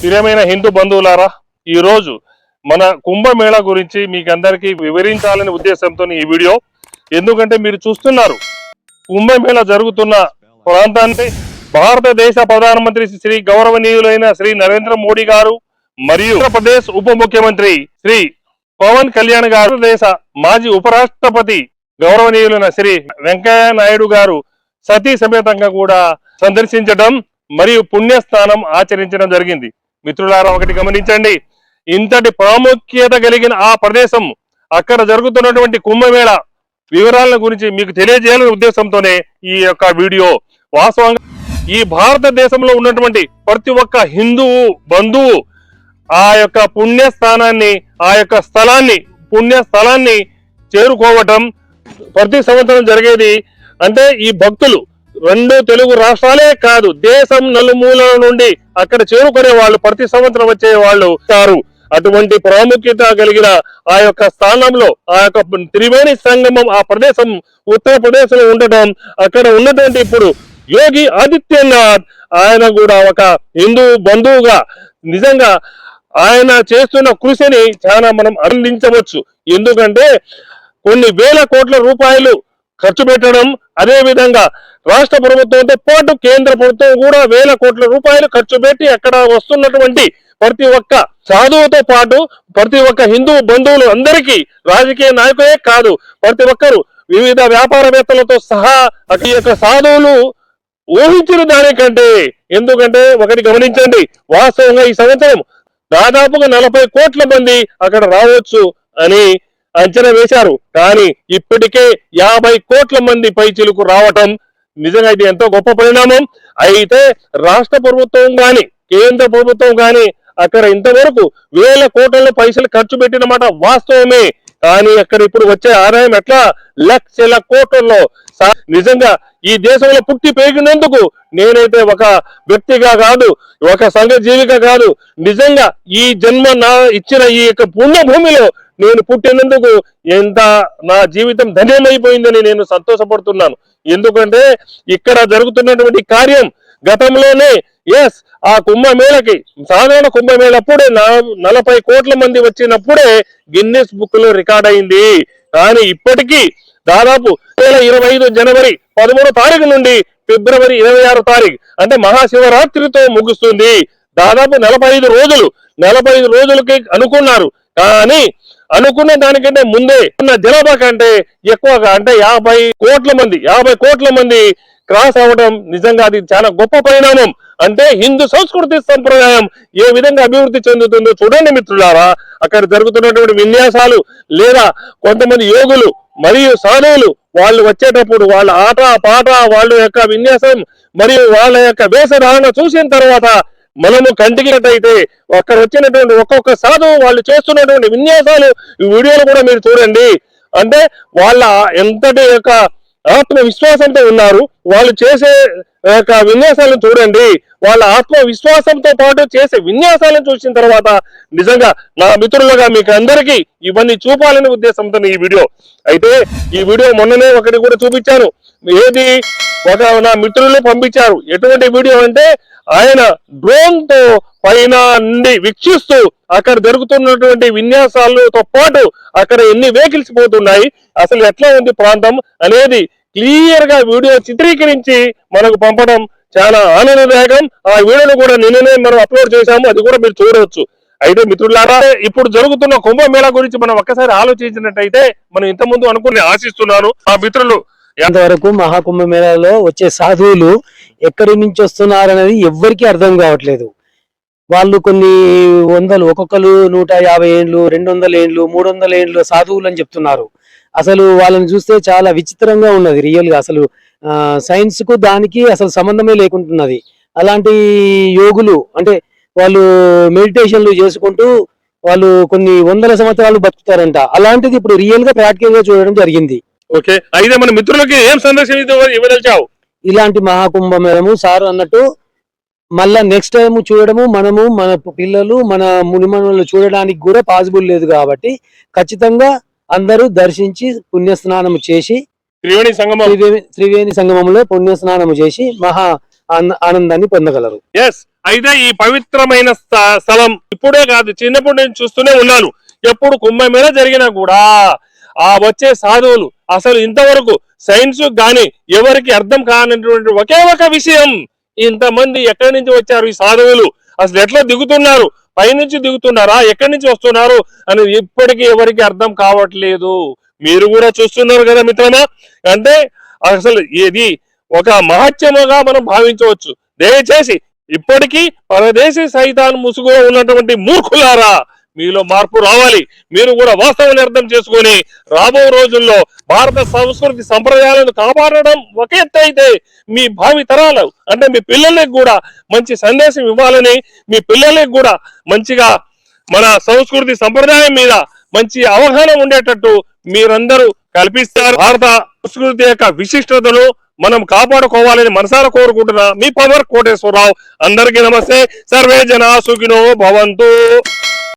ప్రియమైన హిందూ బంధువులారా ఈ రోజు మన కుంభమేళ గురించి మీకు అందరికీ వివరించాలనే ఉద్దేశంతో ఈ వీడియో. ఎందుకంటే మీరు చూస్తున్నారు కుంభమేళ జరుగుతున్న ప్రాంతాన్ని భారతదేశ ప్రధానమంత్రి శ్రీ గౌరవనీయులైన శ్రీ నరేంద్ర మోడీ గారు మరియు ఆంధ్రప్రదేశ్ ఉప ముఖ్యమంత్రి శ్రీ పవన్ కళ్యాణ్ గారు దేశ మాజీ ఉపరాష్ట్రపతి గౌరవనీయులైన శ్రీ వెంకయ్య నాయుడు గారు సతీ సమేతంగా కూడా సందర్శించడం మరియు పుణ్యస్థానం ఆచరించడం జరిగింది. మిత్రులారా ఒకటి గమనించండి. ఇంతటి ప్రాముఖ్యత కలిగిన ఆ ప్రదేశం అక్కడ జరుగుతున్నటువంటి కుంభమేళ వివరాల గురించి మీకు తెలియజేయాలనే ఉద్దేశంతోనే ఈ యొక్క వీడియో. వాస్తవంగా ఈ భారతదేశంలో ఉన్నటువంటి ప్రతి ఒక్క హిందువు బంధువు ఆ యొక్క పుణ్యస్థానాన్ని ఆ యొక్క స్థలాన్ని పుణ్య స్థలాన్ని చేరుకోవటం ప్రతి సంవత్సరం జరిగేది. అంటే ఈ భక్తులు రెండు తెలుగు రాష్ట్రాలే కాదు దేశం నలుమూలల నుండి అక్కడ చేరుకునే వాళ్ళు ప్రతి సంవత్సరం వచ్చే వాళ్ళు ఉంటారు. అటువంటి ప్రాముఖ్యత కలిగిన ఆ యొక్క స్థానంలో ఆ యొక్క త్రివేణి సంగమం ఆ ప్రదేశం ఉత్తరప్రదేశ్లో ఉండటం అక్కడ ఉన్నటువంటి ఇప్పుడు యోగి ఆదిత్యనాథ్ ఆయన కూడా ఒక హిందూ బంధువుగా నిజంగా ఆయన చేస్తున్న కృషిని చాలా మనం అందించవచ్చు ఎందుకంటే కొన్ని వేల కోట్ల రూపాయలు ఖర్చు పెట్టడం అదే విధంగా రాష్ట్ర ప్రభుత్వంతో పాటు కేంద్ర ప్రభుత్వం కూడా వేల కోట్ల రూపాయలు ఖర్చు పెట్టి అక్కడ వస్తున్నటువంటి ప్రతి ఒక్క సాధువుతో పాటు ప్రతి ఒక్క హిందూ బంధువులు అందరికీ రాజకీయ నాయకులే కాదు ప్రతి ఒక్కరు వివిధ వ్యాపారవేత్తలతో సహా అటు యొక్క సాధువులు ఊహించిన దానికంటే ఎందుకంటే ఒకటి గమనించండి వాస్తవంగా ఈ సంవత్సరం దాదాపుగా నలభై కోట్ల మంది అక్కడ రావచ్చు అని అంచనా వేశారు. కానీ ఇప్పటికే యాభై కోట్ల మంది పైచీలకు రావటం నిజంగా ఇది ఎంతో గొప్ప పరిణామం. అయితే రాష్ట్ర ప్రభుత్వం కానీ కేంద్ర ప్రభుత్వం కానీ అక్కడ ఇంతవరకు వేల కోట్ల పైసలు ఖర్చు పెట్టిన మాట వాస్తవమే. కానీ అక్కడ ఇప్పుడు వచ్చే ఆదాయం ఎట్లా? లక్షల కోట్లలో. నిజంగా ఈ దేశంలో పుట్టి పెరిగినందుకు నేనైతే ఒక వ్యక్తిగా కాదు ఒక సంఘజీవిగా కాదు. నిజంగా ఈ జన్మ నా ఇచ్చిన ఈ యొక్క పుణ్యభూమిలో నేను పుట్టినందుకు ఎంత నా జీవితం ధన్యమైపోయిందని నేను సంతోషపడుతున్నాను. ఎందుకంటే ఇక్కడ జరుగుతున్నటువంటి కార్యం గతంలోనే ఎస్ ఆ కుంభమేళకి సాధారణ కుంభమేళప్పుడే నా- నలభై కోట్ల మంది వచ్చినప్పుడే గిన్నెస్ బుక్లో రికార్డ్ అయింది. కానీ ఇప్పటికీ దాదాపు వేల ఇరవై ఐదు జనవరి పదమూడో తారీఖు నుండి ఫిబ్రవరి ఇరవై ఆరో తారీఖు అంటే మహాశివరాత్రితో ముగుస్తుంది. దాదాపు నలభై ఐదు రోజులు నలభై ఐదు రోజులకి అనుకున్నారు. కానీ అనుకున్న దానికంటే ముందే ఉన్న జనాభా కంటే ఎక్కువగా అంటే యాభై కోట్ల మంది యాభై కోట్ల మంది క్రాస్ అవ్వడం నిజంగా అది చాలా గొప్ప పరిణామం. అంటే హిందూ సంస్కృతి సంప్రదాయం ఏ విధంగా అభివృద్ధి చెందుతుందో చూడండి మిత్రులారా. అక్కడ జరుగుతున్నటువంటి విన్యాసాలు లేదా కొంతమంది యోగులు మరియు సాధువులు వాళ్ళు వచ్చేటప్పుడు వాళ్ళ ఆట పాట వాళ్ళ యొక్క విన్యాసం మరియు వాళ్ళ యొక్క వేషధారణ చూసిన తర్వాత మనము కంటికినట్టయితే అక్కడ వచ్చినటువంటి ఒక్కొక్క సాధువు వాళ్ళు చేస్తున్నటువంటి విన్యాసాలు ఈ వీడియోలు కూడా మీరు చూడండి. అంటే వాళ్ళ ఎంతటి యొక్క ఆత్మవిశ్వాసంతో ఉన్నారు వాళ్ళు చేసే యొక్క విన్యాసాలను చూడండి. వాళ్ళ ఆత్మవిశ్వాసంతో పాటు చేసే విన్యాసాలను చూసిన తర్వాత నిజంగా నా మిత్రులుగా మీకు అందరికీ ఇవన్నీ చూపాలనే ఉద్దేశంతో ఈ వీడియో. అయితే ఈ వీడియో మొన్ననే ఒకటి కూడా చూపించాను. ఏది? ఒక నా మిత్రులు పంపించారు. ఎటువంటి వీడియో అంటే ఆయన డ్రోన్తో పైన నుండి వీక్షిస్తూ అక్కడ జరుగుతున్నటువంటి విన్యాసాలతో పాటు అక్కడ ఎన్ని వెహికల్స్ పోతున్నాయి అసలు ఎట్లా ఉంది ప్రాంతం అనేది క్లియర్గా వీడియో చిత్రీకరించి మనకు పంపడం చాలా ఆనందదాయకం. ఆ వీడియోను కూడా నిన్ననే మనం అప్లోడ్ చేశాము అది కూడా మీరు చూడవచ్చు అయితే మిత్రులారా ఇప్పుడు జరుగుతున్న కుంభమేళా గురించి మనం ఒక్కసారి ఆలోచించినట్టయితే మనం ఇంతకుముందు అనుకుని ఆశిస్తున్నాను. ఆ మిత్రులు ఇంతవరకు మహాకుంభ మేళాలో వచ్చే సాధువులు ఎక్కడి నుంచి వస్తున్నారు అనేది ఎవ్వరికీ అర్థం కావట్లేదు. వాళ్ళు కొన్ని వందలు ఒక్కొక్కరు నూట యాభై ఏండ్లు రెండు వందల ఏండ్లు మూడు వందల ఏండ్లు సాధువులు అని చెప్తున్నారు. అసలు వాళ్ళని చూస్తే చాలా విచిత్రంగా ఉన్నది రియల్గా. అసలు సైన్స్కు దానికి అసలు సంబంధమే లేకుంటున్నది. అలాంటి యోగులు అంటే వాళ్ళు మెడిటేషన్లు చేసుకుంటూ వాళ్ళు కొన్ని వందల సంవత్సరాలు బతుకుతారంట. అలాంటిది ఇప్పుడు రియల్గా ప్రాక్టికల్గా చూడడం జరిగింది. ఓకే? అయితే మన మిత్రులకి ఏం సందేశం ఇవ్వ- ఇవ్వదలిచావు? ఇలాంటి మహాకుంభమేళము సార్ అన్నట్టు మళ్ళా నెక్స్ట్ టైం చూడడము మనము మన పిల్లలు మన మునిమనులు చూడడానికి కూడా పాసిబుల్ లేదు కాబట్టి ఖచ్చితంగా అందరూ దర్శించి పుణ్యస్నానము చేసి త్రివేణి సంగమం. త్రివేణి సంగమంలో పుణ్యస్నానము చేసి మహా ఆన- ఆనందాన్ని పొందగలరు. ఎస్ అయితే ఈ పవిత్రమైన స్థ- స్థలం ఇప్పుడే కాదు చిన్నప్పటి నుంచి చూస్తూనే ఉన్నాను. ఎప్పుడు కుంభమేళ జరిగినా కూడా ఆ వచ్చే సాధువులు. అసలు ఇంతవరకు సైన్స్ కానీ ఎవరికి అర్థం కానటువంటి ఒకే ఒక విషయం. ఇంతమంది ఎక్కడి నుంచి వచ్చారు ఈ సాధువులు? అసలు ఎట్లా దిగుతున్నారు? పైనుంచి దిగుతున్నారా? ఎక్కడి నుంచి వస్తున్నారు? అని ఇప్పటికీ ఎవరికి అర్థం కావట్లేదు. మీరు కూడా చూస్తున్నారు కదా మిత్రమా? అంటే అసలు ఇది ఒక మహత్యముగా మనం భావించవచ్చు. దయచేసి ఇప్పటికీ పరదేశీ సైతాన్ ముసుగులో ఉన్నటువంటి మూర్ఖులారా! మీలో మార్పు రావాలి. మీరు కూడా వాస్తవాన్ని అర్థం చేసుకొని రాబో రోజుల్లో భారత సంస్కృతి సంప్రదాయాలను కాపాడడం ఒక ఎత్తు అయితే మీ భావి తరాలు అంటే మీ పిల్లలకి కూడా మంచి సందేశం ఇవ్వాలని మీ పిల్లలకి కూడా మంచిగా మన సంస్కృతి సంప్రదాయం మీద మంచి అవగాహన ఉండేటట్టు మీరందరూ కల్పిస్తారు. భారత సంస్కృతి యొక్క విశిష్టతను మనం కాపాడుకోవాలని మనసారా కోరుకుంటున్నా మీ పవర్ కోటేశ్వరరావు. అందరికీ నమస్తే. సర్వే జన సుఖినో భవంతు.